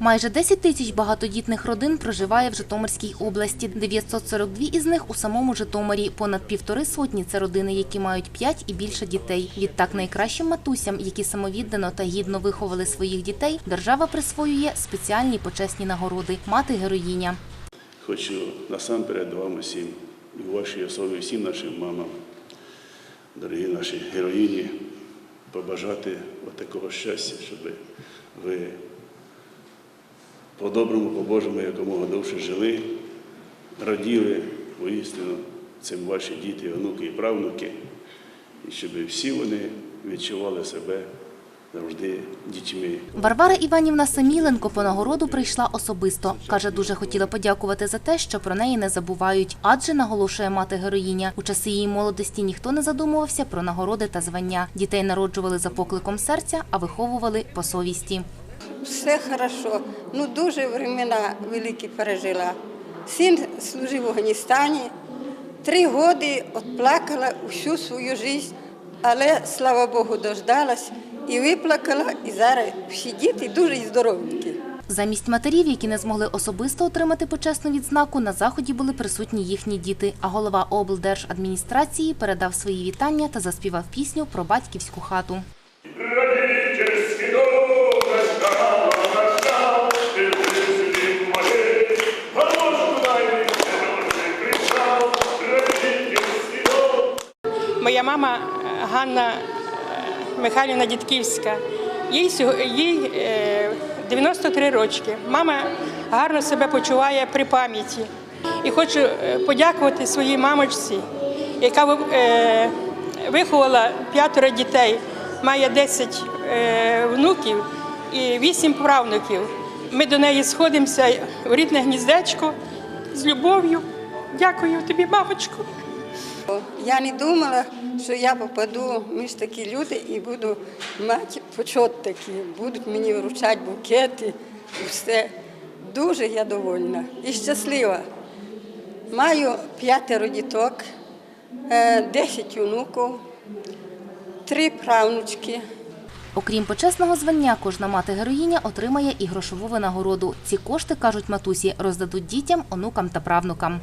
Майже 10 тисяч багатодітних родин проживає в Житомирській області. 942 із них у самому Житомирі. Понад півтори сотні – це родини, які мають 5 і більше дітей. Відтак найкращим матусям, які самовіддано та гідно виховали своїх дітей, держава присвоює спеціальні почесні нагороди «Мати-героїня». Хочу насамперед вам усім, і вашій особі всім нашим мамам, дорогі наші героїні, побажати отакого щастя, щоб ви по-доброму, по-божому, якомога довше жили, раділи воістину цим ваші діти, онуки і правнуки, і щоб всі вони відчували себе завжди дітьми. Варвара Іванівна Саміленко по нагороду прийшла особисто. Каже, дуже хотіла подякувати за те, що про неї не забувають. Адже, наголошує мати героїня, у часи її молодості ніхто не задумувався про нагороди та звання. Дітей народжували за покликом серця, а виховували по совісті. Все хорошо. Ну дуже времена великі пережила. Син служив в Афганістані. Три роки відплакала усю свою життя, але слава Богу, дождалась і виплакала. І зараз всі діти дуже здоровенькі. Замість матерів, які не змогли особисто отримати почесну відзнаку, на заході були присутні їхні діти. А голова облдержадміністрації передав свої вітання та заспівав пісню про батьківську хату. Моя мама е, Ганна е, Михайлівна Дідківська. Їй, їй е, 93 рочки. Мама гарно себе почуває при пам'яті. І хочу подякувати своїй мамочці, яка виховала п'ятеро дітей, має 10 е, внуків і 8 правнуків. Ми до неї сходимося в рідне гніздечко з любов'ю. Дякую тобі, мамочку. Я не думала, що я попаду між такі люди і буду мати почот такий, будуть мені вручати букети і все. Дуже я довольна і щаслива. Маю п'ятеро діток, е, десять онуків, три правнучки. Окрім почесного звання, кожна мати героїня отримає і грошову винагороду. Ці кошти, кажуть матусі, роздадуть дітям, онукам та правнукам.